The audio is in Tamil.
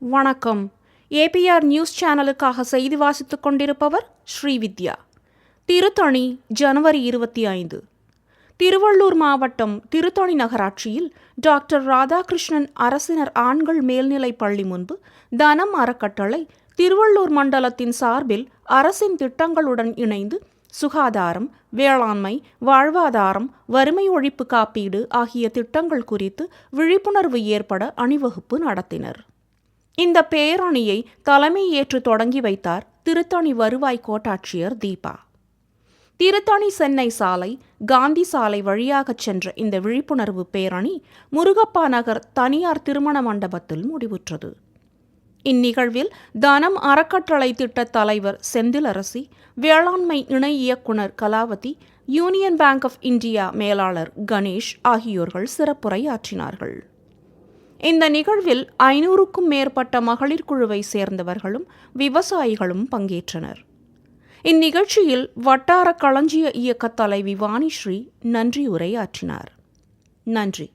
வணக்கம். ஏபிஆர் நியூஸ் சேனலுக்காக செய்தி வாசித்துக் கொண்டிருப்பவர் ஸ்ரீவித்யா திருத்தணி ஜனவரி இருபத்தி ஐந்து. திருவள்ளூர் மாவட்டம் திருத்தணி நகராட்சியில் டாக்டர் ராதாகிருஷ்ணன் அரசினர் ஆண்கள் மேல்நிலைப் பள்ளி முன்பு தனம் அறக்கட்டளை திருவள்ளூர் மண்டலத்தின் சார்பில் அரசின் திட்டங்களுடன் இணைந்து சுகாதாரம் வேளாண்மை வாழ்வாதாரம் வறுமை ஒழிப்பு காப்பீடு ஆகிய திட்டங்கள் குறித்து விழிப்புணர்வு ஏற்பட அணிவகுப்பு நடத்தினர். இந்த பேரணியை தலைமை ஏற்று தொடங்கி வைத்தார் திருத்தணி வருவாய் கோட்டாட்சியர் தீபா. திருத்தணி சென்னை சாலை காந்தி சாலை வழியாகச் சென்ற இந்த விழிப்புணர்வு பேரணி முருகப்பா நகர் தனியார் திருமண மண்டபத்தில் முடிவுற்றது. இந்நிகழ்வில் தனம் அறக்கட்டளை திட்ட தலைவர் செந்திலரசி வேளாண்மை இணை இயக்குனர் Kalavathi Union Bank of India மேலாளர் கணேஷ் ஆகியோர்கள் சிறப்புரையாற்றினார்கள். இந்த நிகழ்வில் ஐநூறுக்கும் மேற்பட்ட மகளிர் குழுவை சேர்ந்தவர்களும் விவசாயிகளும் பங்கேற்றனர். இந்நிகழ்ச்சியில் வட்டார களஞ்சிய இயக்க தலைவி வாணிஸ்ரீ நன்றி உரையாற்றினார் நன்றி.